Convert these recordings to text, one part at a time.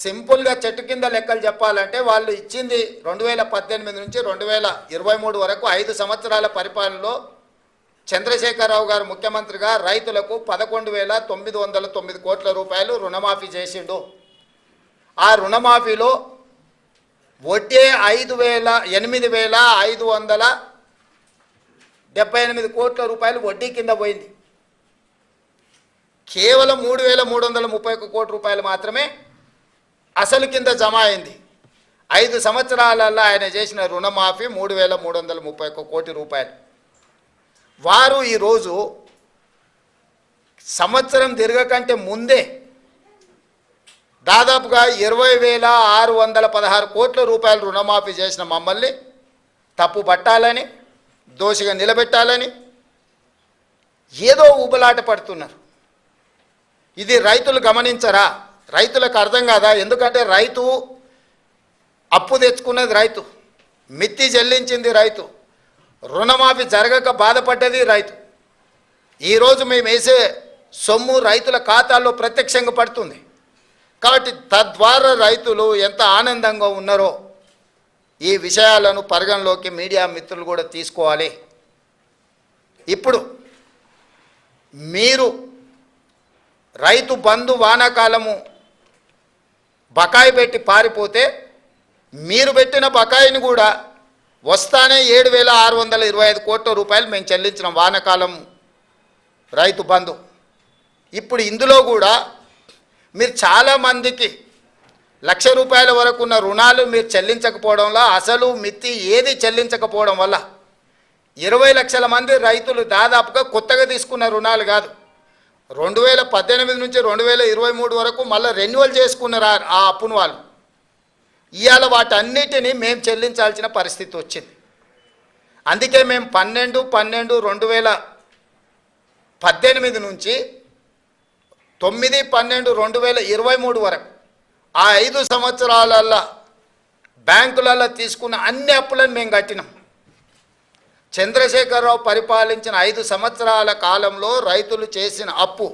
సింపుల్గా చెట్టు కింద లెక్కలు చెప్పాలంటే వాళ్ళు ఇచ్చింది రెండు వేల పద్దెనిమిది నుంచి రెండు వేల ఇరవై మూడు వరకు ఐదు సంవత్సరాల పరిపాలనలో చంద్రశేఖరరావు గారు ముఖ్యమంత్రిగా రైతులకు పదకొండు వేల తొమ్మిది వందల తొమ్మిది కోట్ల రూపాయలు రుణమాఫీ చేసిండు. ఆ రుణమాఫీలో వడ్డీ ఐదు వేల ఎనిమిది వేల ఐదు వందల డెబ్బై ఎనిమిది కోట్ల రూపాయలు వడ్డీ కింద పోయింది. కేవలం మూడు వేల మూడు వందల ముప్పై ఒక్క కోట్ల రూపాయలు మాత్రమే అసలు కింద జమ అయింది. ఐదు సంవత్సరాలలో ఆయన చేసిన రుణమాఫీ మూడు వేల మూడు వందల ముప్పై ఒక్క కోటి రూపాయలు. వారు ఈరోజు సంవత్సరం తిరగకంటే ముందే దాదాపుగా ఇరవై వేల ఆరు వందల పదహారు కోట్ల రూపాయలు రుణమాఫీ చేసిన మమ్మల్ని తప్పు పట్టాలని దోషిగా నిలబెట్టాలని ఏదో ఊబలాట పడుతున్నారు. ఇది రైతులు గమనించరా? రైతులకు అర్థం కాదా? ఎందుకంటే రైతు అప్పు తెచ్చుకున్నది రైతు. మిత్తి చెల్లించింది రైతు. రుణమాఫీ జరగక బాధపడ్డది రైతు. ఈరోజు మేము వేసే సొమ్ము రైతుల ఖాతాల్లో ప్రత్యక్షంగా పడుతుంది. కాబట్టి తద్వారా రైతులు ఎంత ఆనందంగా ఉన్నారో ఈ విషయాలను పరిగణలోకి మీడియా మిత్రులు కూడా తీసుకోవాలి. ఇప్పుడు మీరు రైతు బంధు వానాకాలము బకాయి పెట్టి పారిపోతే మీరు పెట్టిన బకాయిని కూడా వస్తానే ఏడు వేల ఆరు వందల ఇరవై ఐదు కోట్ల రూపాయలు మేము చెల్లించిన వానకాలం రైతు బంధు. ఇప్పుడు ఇందులో కూడా మీరు చాలామందికి లక్ష రూపాయల వరకు ఉన్న రుణాలు మీరు చెల్లించకపోవడంలో అసలు మిత్తి ఏది చెల్లించకపోవడం వల్ల ఇరవై లక్షల మంది రైతులు దాదాపుగా కొత్తగా తీసుకున్న రుణాలు కాదు. రెండు వేల పద్దెనిమిది నుంచి రెండు వేల ఇరవై మూడు వరకు మళ్ళీ రెన్యువల్ చేసుకున్నారు ఆ- అప్పును వాళ్ళు. ఇవాళ వాటన్నిటిని మేము చెల్లించాల్సిన పరిస్థితి వచ్చింది. అందుకే మేము పన్నెండు పన్నెండు రెండు వేల పద్దెనిమిది నుంచి తొమ్మిది పన్నెండు రెండు వేల ఇరవై మూడు వరకు ఆ ఐదు సంవత్సరాలల్లో బ్యాంకులలో తీసుకున్న అన్ని అప్పులను మేము కట్టినాం. చంద్రశేఖరరావు పరిపాలించిన ఐదు సంవత్సరాల కాలంలో రైతులు చేసిన అప్పు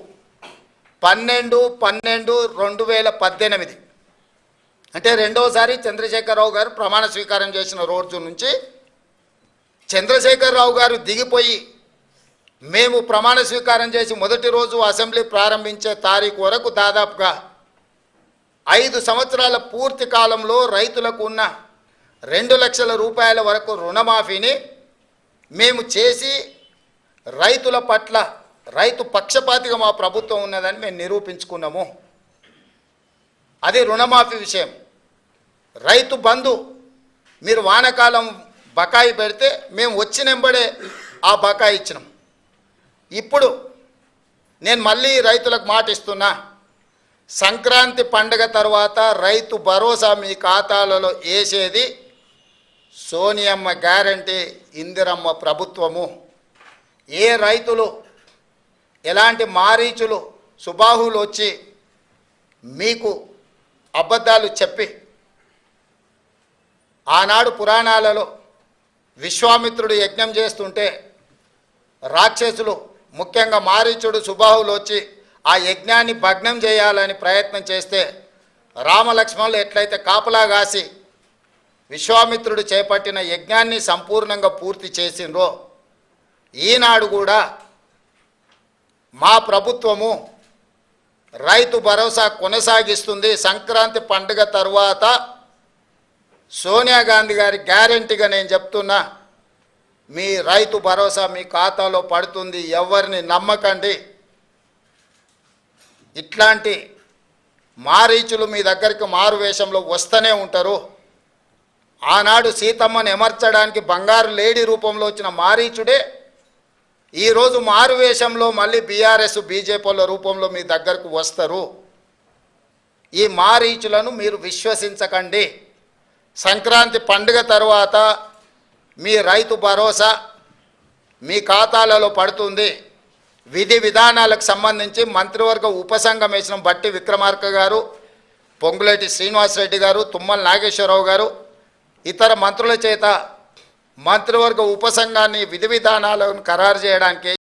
పన్నెండు పన్నెండు రెండు వేల పద్దెనిమిది. అంటే రెండోసారి చంద్రశేఖరరావు గారు ప్రమాణ స్వీకారం చేసిన రోజు నుంచి చంద్రశేఖరరావు గారు దిగిపోయి మేము ప్రమాణ స్వీకారం చేసి మొదటి రోజు అసెంబ్లీ ప్రారంభించే తారీఖు వరకు దాదాపుగా ఐదు సంవత్సరాల పూర్తి కాలంలో రైతులకు ఉన్న రెండు లక్షల రూపాయల వరకు రుణమాఫీని మేము చేసి రైతుల పట్ల రైతు పక్షపాతిగా మా ప్రభుత్వం ఉన్నదని మేము నిరూపించుకున్నాము. అది రుణమాఫీ విషయం. రైతు బంధు మీరు వానాకాలం బకాయి పెడితే మేము వచ్చినెంబడే ఆ బకాయి ఇచ్చినాం. ఇప్పుడు నేను మళ్ళీ రైతులకు మాట ఇస్తున్నా సంక్రాంతి పండగ తర్వాత రైతు భరోసా మీ ఖాతాలలో వేసేది సోనియమ్మ గ్యారంటీ ఇందిరమ్మ ప్రభుత్వము. ఏ రైతులు ఎలాంటి మారీచులు సుబాహులు వచ్చి మీకు అబద్ధాలు చెప్పి ఆనాడు పురాణాలలో విశ్వామిత్రుడు యజ్ఞం చేస్తుంటే రాక్షసులు ముఖ్యంగా మారీచుడు సుబాహులు వచ్చి ఆ యజ్ఞాన్ని భగ్నం చేయాలని ప్రయత్నం చేస్తే రామలక్ష్మణులు ఎట్లయితే కాపలా కాసి విశ్వామిత్రుడు చేపట్టిన యజ్ఞాన్ని సంపూర్ణంగా పూర్తి చేసిండ్రో ఈనాడు కూడా మా ప్రభుత్వము రైతు భరోసా కొనసాగిస్తుంది. సంక్రాంతి పండుగ తర్వాత సోనియా గాంధీ గారి గ్యారెంటీగా నేను చెప్తున్నా మీ రైతు భరోసా మీ ఖాతాలో పడుతుంది. ఎవరిని నమ్మకండి. ఇట్లాంటి మారీచులు మీ దగ్గరికి మారు వేషంలో వస్తూనే ఉంటారు. ఆనాడు సీతమ్మను ఎమర్చడానికి బంగారు లేడీ రూపంలో వచ్చిన మారీచుడే ఈరోజు మారు వేషంలో మళ్ళీ బీఆర్ఎస్ బీజేపీల రూపంలో మీ దగ్గరకు వస్తారు. ఈ మారీచులను మీరు విశ్వసించకండి. సంక్రాంతి పండుగ తర్వాత మీ రైతు భరోసా మీ ఖాతాలలో పడుతుంది. విధి విధానాలకు సంబంధించి మంత్రివర్గ ఉపసంఘం వేసిన బట్టి విక్రమార్క గారు పొంగులేటి శ్రీనివాసరెడ్డి గారు తుమ్మల నాగేశ్వరరావు గారు ఇతర మంత్రుల చేత మంత్రివర్గ ఉపసంఘాన్ని విధి విధానాలను ఖరారు చేయడానికి